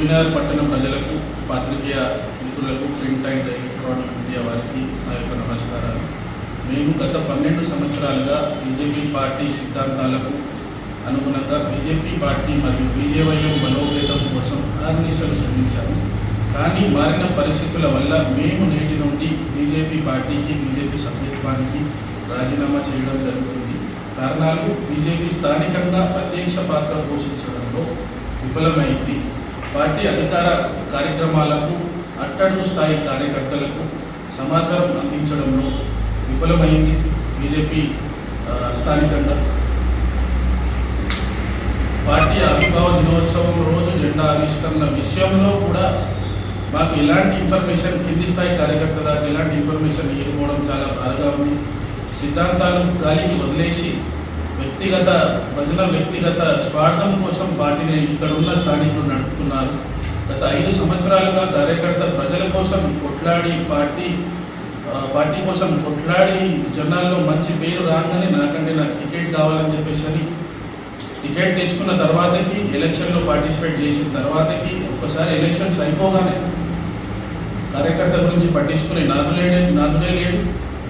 కరీంనగర్ పట్టణ ప్రజలకు పాత్రికేయ మిత్రులకు ప్రింట్ అండ్ ఎలక్ట్రానిక్ మీడియా వారికి నా యొక్క నమస్కారాలు. మేము గత పన్నెండు సంవత్సరాలుగా బీజేపీ పార్టీ సిద్ధాంతాలకు అనుగుణంగా బీజేపీ పార్టీ మరియు బీజేవైఎం బలోపేతం కోసం ఆర్నిశలు శ్రమించాము. కానీ మారిన పరిస్థితుల వల్ల మేము నేటి నుండి బీజేపీ పార్టీకి బీజేపీ సభ్యత్వానికి రాజీనామా చేయడం జరుగుతుంది. కారణాలు బీజేపీ స్థానికంగా అధ్యక్ష పాత్ర పోషించడంలో విఫలమైంది. పార్టీ అధికార కార్యక్రమాలకు అట్టడుగు స్థాయి కార్యకర్తలకు సమాచారం అందించడంలో విఫలమైంది బీజేపీ స్థానికంగా. పార్టీ ఆవిర్భావ దినోత్సవం రోజు జెండా ఆవిష్కరణ విషయంలో కూడా మాకు ఎలాంటి ఇన్ఫర్మేషన్ కింది స్థాయి కార్యకర్త దాకా ఎలాంటి ఇన్ఫర్మేషన్ ఇవ్వకపోవడం చాలా బాధగా ఉంది. సిద్ధాంతాలు గాలికి వదిలేసి వ్యక్తిగత ప్రజల వ్యక్తిగత స్వార్థం కోసం పార్టీని ఇక్కడ ఉన్న స్థానికులు నడుపుతున్నారు. గత ఐదు సంవత్సరాలుగా కార్యకర్త ప్రజల కోసం కొట్లాడి పార్టీ పార్టీ కోసం కొట్లాడి జనాల్లో మంచి పేరు రాగానే నాకంటే నాకు టికెట్ కావాలని చెప్పేసి అని టికెట్ తెచ్చుకున్న తర్వాతకి ఎలక్షన్లో పార్టిసిపేట్ చేసిన తర్వాతకి ఒక్కసారి ఎలక్షన్స్ అయిపోగానే కార్యకర్త గురించి పట్టించుకునే నాదులే నాదులే లేడు.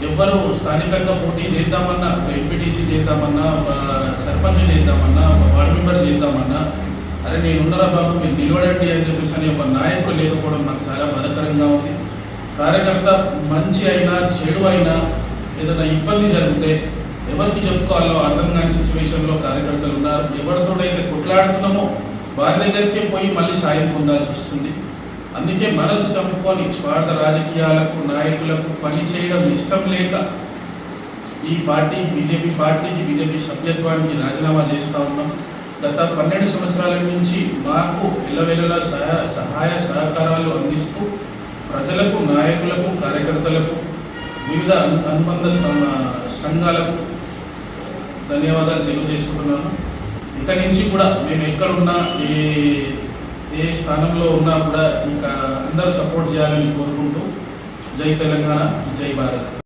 ఎవ్వరు స్థానికంగా పోటీ చేద్దామన్నా ఒక ఎంపీటీసీ చేద్దామన్నా ఒక సర్పంచ్ చేద్దామన్నా ఒక వార్డు మెంబర్ చేద్దామన్నా అరే నేను నేనున్నరా బాబు మీరు నిలబడండి అని చెప్పేసి అని ఒక నాయకుడు లేకపోవడం నాకు చాలా బాధకరంగా ఉంది. కార్యకర్త మంచి అయినా చెడు అయినా ఏదైనా ఇబ్బంది జరిగితే ఎవరికి చెప్పుకోవాలో అర్థం కాని సిచ్యువేషన్లో కార్యకర్తలు ఉన్నారు. ఎవరితోటైతే కొట్లాడుతున్నామో వారి దగ్గరికే పోయి మళ్ళీ సాయం పొందాల్సి వస్తుంది. అందుకే మనసు చంపుకొని స్వార్థ రాజకీయాలకు నాయకులకు పని చేయడం ఇష్టం లేక ఈ పార్టీ బీజేపీ పార్టీకి బీజేపీ సభ్యత్వానికి రాజీనామా చేస్తూ ఉన్నాం. గత పన్నెండు సంవత్సరాల నుంచి మాకు ఇళ్ళవెళ్ళలా సహాయ సహాయ సహకారాలు అందిస్తూ ప్రజలకు నాయకులకు కార్యకర్తలకు వివిధ అనుబంధ సంఘాలకు ధన్యవాదాలు తెలియజేసుకుంటున్నాను. ఇక నుంచి కూడా మేము ఎక్కడున్నా ఏ ఏ స్థానంలో ఉన్నా కూడా ఇంకా అందరూ సపోర్ట్ చేయాలని కోరుకుంటూ జై తెలంగాణ జై భారత్.